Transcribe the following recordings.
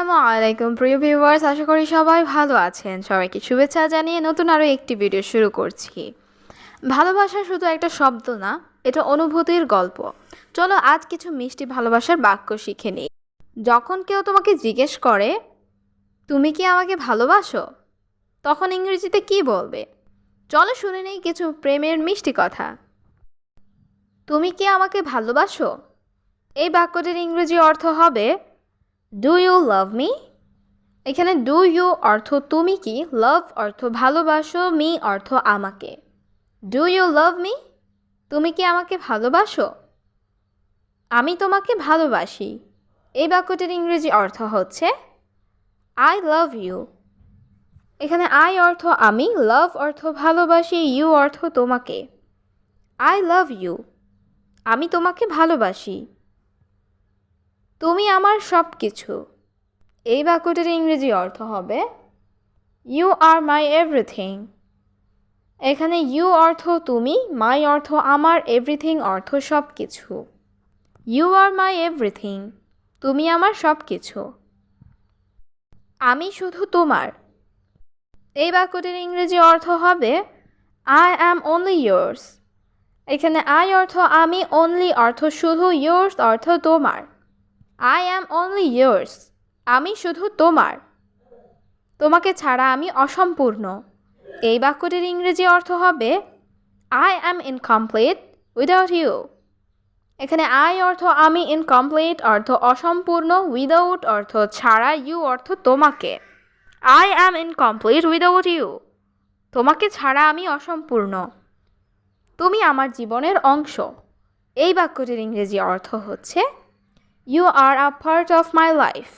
আসসালামু আলাইকুম, প্রিয় ভিউয়ার্স আশা করি সবাই ভালো আছেন। সবাইকে শুভেচ্ছা জানিয়ে নতুন আরও একটি ভিডিও শুরু করছি। ভালোবাসা শুধু একটা শব্দ না, এটা অনুভূতির গল্প। চলো আজ কিছু মিষ্টি ভালোবাসার বাক্য শিখে নিই। যখন কেউ তোমাকে জিজ্ঞেস করে, তুমি কি আমাকে ভালোবাসো? তখন ইংরেজিতে কি বলবে? চলো শুনে নেই কিছু প্রেমের মিষ্টি কথা। তুমি কি আমাকে ভালোবাসো? এই বাক্যটির ইংরেজি অর্থ হবে ডু ইউ লাভ মি এখানে ডু ইউ অর্থ তুমি কি? লাভ অর্থ ভালোবাসো মি অর্থ আমাকে। ডু ইউ লাভ মি তুমি কি আমাকে ভালোবাসো? আমি তোমাকে ভালোবাসি। এই বাক্যটির ইংরেজি অর্থ হচ্ছে আই লাভ ইউ এখানে আই অর্থ আমি লাভ অর্থ ভালোবাসি ইউ অর্থ তোমাকে। আই লাভ ইউ আমি তোমাকে ভালোবাসি। তুমি আমার সব কিছু এই বাক্যটির ইংরেজি অর্থ হবে ইউ আর মাই এভরিথিং এখানে ইউ অর্থ তুমি মাই অর্থ আমার এভরিথিং অর্থ সব কিছু ইউ আর মাই এভরিথিং তুমি আমার সব কিছু আমি শুধু তোমার। এই বাক্যটির ইংরেজি অর্থ হবে আই অ্যাম অনলি ইয়ার্স এখানে আই অর্থ আমি অনলি অর্থ শুধু ইয়ার্স অর্থ তোমার। আই অ্যাম অনলি ইয়ার্স আমি শুধু তোমার। তোমাকে ছাড়া আমি অসম্পূর্ণ। এই বাক্যটির ইংরেজি অর্থ হবে I am incomplete without you এখানে আই অর্থ আমি ইনকমপ্লিট অর্থ অসম্পূর্ণ উইদাউট অর্থ ছাড়া ইউ অর্থ তোমাকে। I am incomplete without you তোমাকে ছাড়া আমি অসম্পূর্ণ। তুমি আমার জীবনের অংশ। এই বাক্যটির ইংরেজি অর্থ হচ্ছে you are a part of my life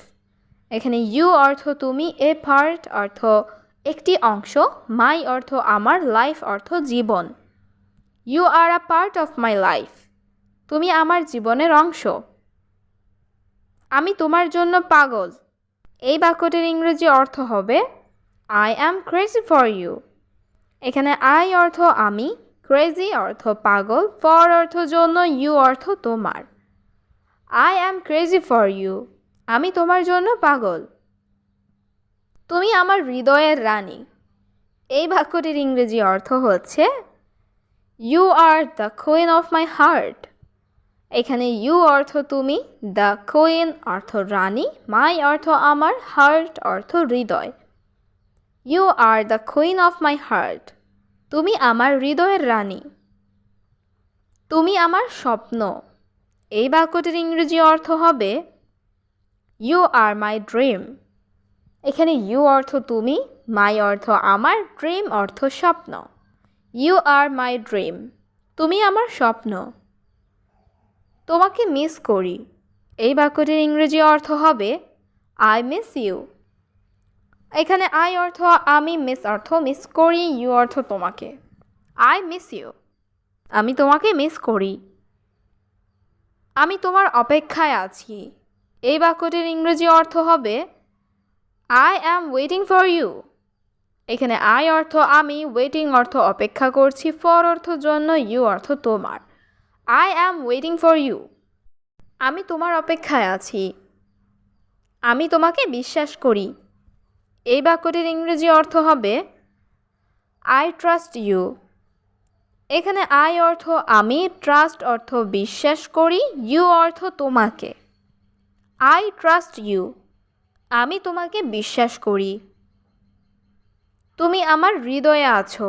এখানে ইউ অর্থ তুমি, এ পার্ট অর্থ একটি অংশ মাই অর্থ আমার লাইফ অর্থ জীবন। You are a part of my life তুমি আমার জীবনের অংশ। আমি তোমার জন্য পাগল। এই বাক্যটির ইংরেজি অর্থ হবে I am crazy for you এখানে আই অর্থ আমি ক্রেজি অর্থ পাগল ফর অর্থ জন্য ইউ অর্থ তোমার। I am crazy for you আমি তোমার জন্য পাগল। তুমি আমার হৃদয়ের রানী। এই বাক্যটির ইংরেজি অর্থ হচ্ছে you are the queen of my heart এখানে ইউ অর্থ তুমি দ্য কুইন অর্থ রানী মাই অর্থ আমার হার্ট অর্থ হৃদয়। You are the queen of my heart তুমি আমার হৃদয়ের রানী। তুমি আমার স্বপ্ন। এই বাক্যটির ইংরেজি অর্থ হবে ইউ আর মাই ড্রিম এখানে ইউ অর্থ তুমি মাই অর্থ আমার ড্রিম অর্থ স্বপ্ন ইউ আর মাই ড্রিম তুমি আমার স্বপ্ন তোমাকে মিস করি। এই বাক্যটির ইংরেজি অর্থ হবে আই মিস ইউ এখানে আই অর্থ আমি মিস অর্থ মিস করি ইউ অর্থ তোমাকে আই মিস ইউ আমি তোমাকে মিস করি আমি তোমার অপেক্ষায় আছি। এই বাক্যটির ইংরেজি অর্থ হবে I am waiting for you এখানে আই অর্থ আমি ওয়েটিং অর্থ অপেক্ষা করছি ফর অর্থ জন্য ইউ অর্থ তোমার I am waiting for you আমি তোমার অপেক্ষায় আছি। আমি তোমাকে বিশ্বাস করি। এই বাক্যটির ইংরেজি অর্থ হবে আই ট্রাস্ট ইউ এখানে আই অর্থ আমি ট্রাস্ট অর্থ বিশ্বাস করি ইউ অর্থ তোমাকে। আই ট্রাস্ট ইউ আমি তোমাকে বিশ্বাস করি। তুমি আমার হৃদয়ে আছো।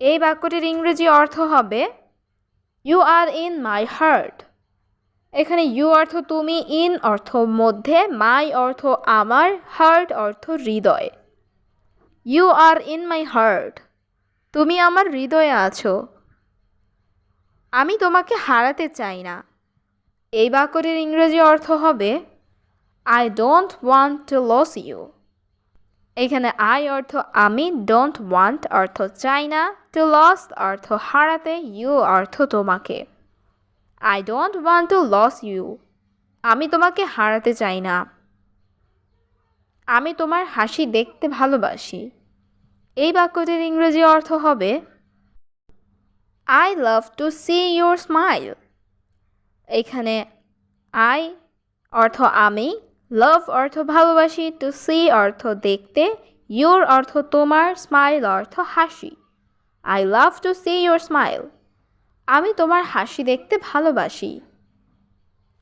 এই বাক্যটির ইংরেজি অর্থ হবে you are in my heart এখানে ইউ অর্থ তুমি ইন অর্থ মধ্যে মাই অর্থ আমার হার্ট অর্থ হৃদয়। You are in my heart তুমি আমার হৃদয়ে আছো। আমি তোমাকে হারাতে চাই না। এই বাক্যটির ইংরেজি অর্থ হবে I don't want to lose you এখানে আই অর্থ, আমি ডোন্ট ওয়ান্ট অর্থ, চাই না। টু লস অর্থ, হারাতে। ইউ অর্থ, তোমাকে। I don't want to lose you আমি তোমাকে হারাতে চাই না। আমি তোমার হাসি দেখতে ভালোবাসি। এই বাক্যটির ইংরেজি অর্থ হবে I love to see your smile এখানে আই অর্থ আমি লাভ অর্থ ভালোবাসি টু সি অর্থ দেখতে ইউর অর্থ তোমার স্মাইল অর্থ হাসি। I love to see your smile আমি তোমার হাসি দেখতে ভালোবাসি।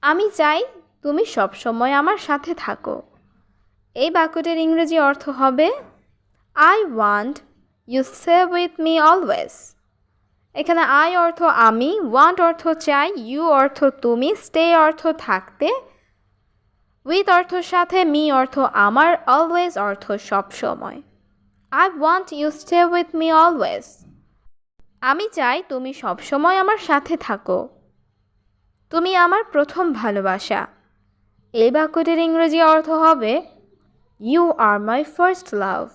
আমি চাই তুমি সবসময় আমার সাথে থাকো। এই বাক্যটির ইংরেজি অর্থ হবে I want you save with me always এখানে আই অর্থ আমি ওয়ান্ট অর্থ চাই ইউ অর্থ তুমি স্টে অর্থ থাকতে উইথ অর্থ সাথে মি অর্থ আমার অলওয়েজ অর্থ সব সময়। I want you stay with me always আমি চাই তুমি সব সময় আমার সাথে থাকো। তুমি আমার প্রথম ভালোবাসা। এই বাক্যটির ইংরেজি অর্থ হবে you are my first love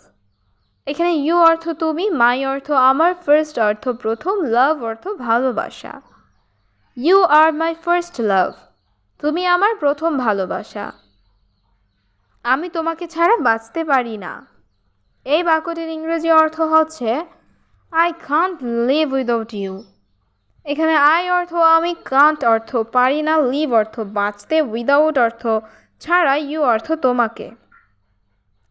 এখানে ইউ অর্থ তুমি মাই অর্থ আমার ফার্স্ট অর্থ প্রথম লাভ অর্থ ভালোবাসা। You are my first love তুমি আমার প্রথম ভালোবাসা। আমি তোমাকে ছাড়া বাঁচতে পারি না। এই বাক্যটির ইংরেজি অর্থ হচ্ছে I can't live without you এখানে আই অর্থ আমি কান্ট অর্থ পারি না লিভ অর্থ বাঁচতে উইদাউট অর্থ ছাড়া ইউ অর্থ তোমাকে।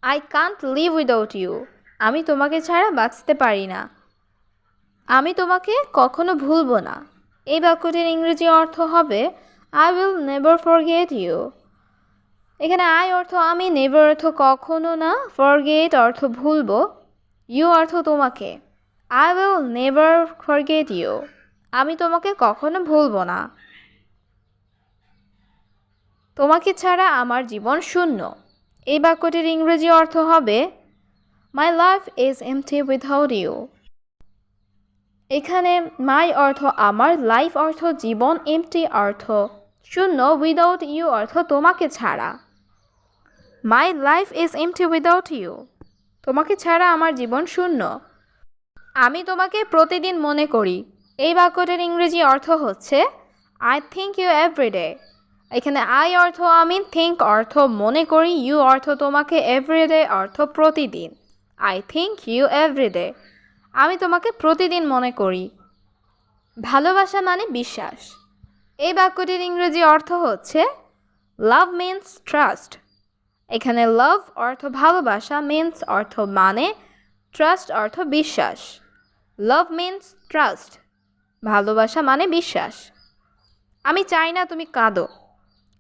I can't live without you আমি তোমাকে ছাড়া বাঁচতে পারি না। আমি তোমাকে কখনো ভুলবো না। এই বাক্যটির ইংরেজি অর্থ হবে I will never forget you এখানে আই অর্থ, আমি নেভার অর্থ, কখনো না ফরগেট অর্থ, ভুলবো ইউ অর্থ, তোমাকে I will never forget you আমি তোমাকে কখনো ভুলবো না তোমাকে ছাড়া আমার জীবন শূন্য এই বাক্যটির ইংরেজি অর্থ হবে my life is empty without you এখানে মাই অর্থ আমার লাইফ অর্থ জীবন এমটি অর্থ শূন্য উইদাউট ইউ অর্থ তোমাকে ছাড়া। My life is empty without you তোমাকে ছাড়া আমার জীবন শূন্য। আমি তোমাকে প্রতিদিন মনে করি। এই বাক্যটির ইংরেজি অর্থ হচ্ছে I think you every day এখানে আই অর্থ আমি থিঙ্ক অর্থ, মনে করি ইউ অর্থ তোমাকে এভরিডে অর্থ প্রতিদিন। আই থিঙ্ক ইউ এভরিডে আমি তোমাকে প্রতিদিন মনে করি। ভালোবাসা মানে বিশ্বাস। এই বাক্যটির ইংরেজি অর্থ হচ্ছে লাভ মিন্স ট্রাস্ট এখানে লাভ অর্থ ভালোবাসা মিন্স অর্থ মানে ট্রাস্ট অর্থ বিশ্বাস। লাভ মিন্স ট্রাস্ট ভালোবাসা মানে বিশ্বাস। আমি চাই না তুমি কাঁদো।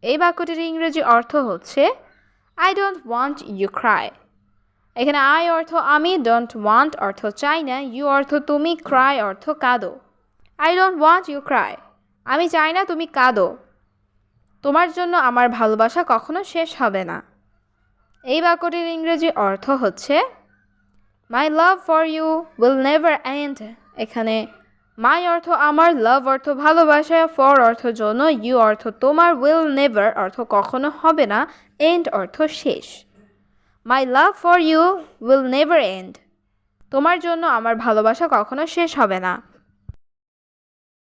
এই বাক্যটির ইংরেজি অর্থ হচ্ছে I don't want you cry এখানে আই অর্থ আমি ডোন্ট ওয়ান্ট অর্থ চাই না ইউ অর্থ তুমি ক্রাই অর্থ কাঁদো। I don't want you cry আমি চাই না তুমি কাঁদো। তোমার জন্য আমার ভালোবাসা কখনো শেষ হবে না। এই বাক্যটির ইংরেজি অর্থ হচ্ছে my love for you will never end এখানে মাই অর্থ আমার লাভ অর্থ ভালোবাসা ফর অর্থ জন্য ইউ অর্থ তোমার উইল নেভার অর্থ কখনো হবে না এন্ড অর্থ শেষ। My love for you will never end তোমার জন্য আমার ভালোবাসা কখনো শেষ হবে না।